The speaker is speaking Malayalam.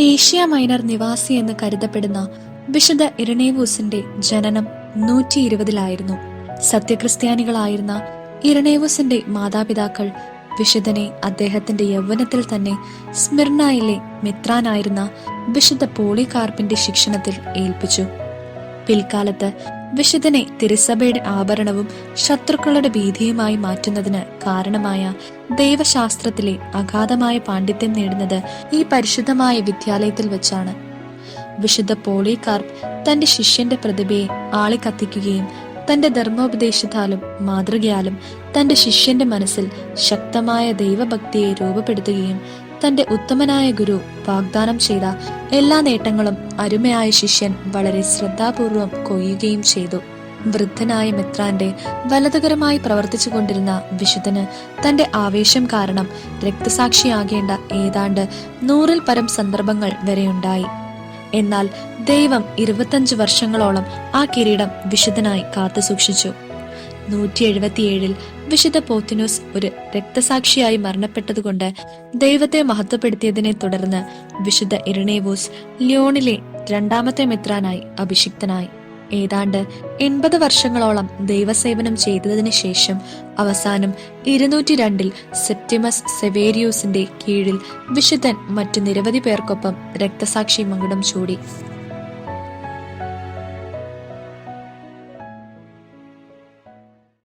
ഏഷ്യ മൈനർ നിവാസി എന്ന് കരുതപ്പെടുന്ന വിശുദ്ധ ഇരണേവൂസിന്റെ ജനനം നൂറ്റി ഇരുപതിലായിരുന്നു സത്യക്രിസ്ത്യാനികളായിരുന്ന ഇരണേവൂസിന്റെ മാതാപിതാക്കൾ വിശുദ്ധനെ അദ്ദേഹത്തിന്റെ യൗവനത്തിൽ തന്നെ സ്മിർണയിലെ മിത്രാനായിരുന്ന വിശുദ്ധ പോളികാർപ്പിന്റെ ശിക്ഷണത്തിൽ ഏൽപ്പിച്ചു. പിൽക്കാലത്ത് വിശുദ്ധനെ തിരുസഭയുടെ ആഭരണവും ശത്രുക്കളുടെ ഭീതിയുമായി മാറ്റുന്നതിന് കാരണമായ ദൈവശാസ്ത്രത്തിലെ അഗാധമായ പാണ്ഡിത്യം നേടുന്നത് ഈ പരിശുദ്ധമായ വിദ്യാലയത്തിൽ വെച്ചാണ്. വിശുദ്ധ പോളികാർപ്പ് തന്റെ ശിഷ്യന്റെ പ്രതിഭയെ ആളിക്കത്തിക്കുകയും തന്റെ ധർമ്മോപദേശത്താലും മാതൃകയാലും തന്റെ ശിഷ്യന്റെ മനസ്സിൽ ശക്തമായ ദൈവഭക്തിയെ രൂപപ്പെടുത്തുകയും തന്റെ ഉത്തമനായ ഗുരു വാഗ്ദാനം ചെയ്ത എല്ലാ നേട്ടങ്ങളും അരുമയായ ശിഷ്യൻ വളരെ ശ്രദ്ധാപൂർവം കൊയ്യുകയും ചെയ്തു. വൃദ്ധനായ മിത്രാന്റെ വലതുകരമായി പ്രവർത്തിച്ചു കൊണ്ടിരുന്ന വിശുദ്ധന് തന്റെ ആവേശം കാരണം രക്തസാക്ഷിയാകേണ്ട ഏതാണ്ട് നൂറിൽ പരം സന്ദർഭങ്ങൾ വരെയുണ്ടായി. എന്നാൽ ദൈവം ഇരുപത്തഞ്ച് വർഷങ്ങളോളം ആ കിരീടം വിശുദ്ധനായി കാത്തു സൂക്ഷിച്ചു. നൂറ്റി എഴുപത്തിയേഴിൽ വിശുദ്ധ പോത്തിനോസ് ഒരു രക്തസാക്ഷിയായി മരണപ്പെട്ടതുകൊണ്ട് ദൈവത്തെ മഹത്വപ്പെടുത്തിയതിനെ തുടർന്ന് വിശുദ്ധ ഇരണേവോസ് ലിയോണിലെ രണ്ടാമത്തെ മിത്രാനായി അഭിഷിക്തനായി. ഏതാണ്ട് എൺപത് വർഷങ്ങളോളം ദൈവസേവനം ചെയ്തതിനു ശേഷം അവസാനം ഇരുന്നൂറ്റി രണ്ടിൽ സെപ്റ്റിമസ് സെവേരിയൂസിന്റെ കീഴിൽ വിശുദ്ധൻ മറ്റു നിരവധി പേർക്കൊപ്പം രക്തസാക്ഷി മകുടം ചൂടി.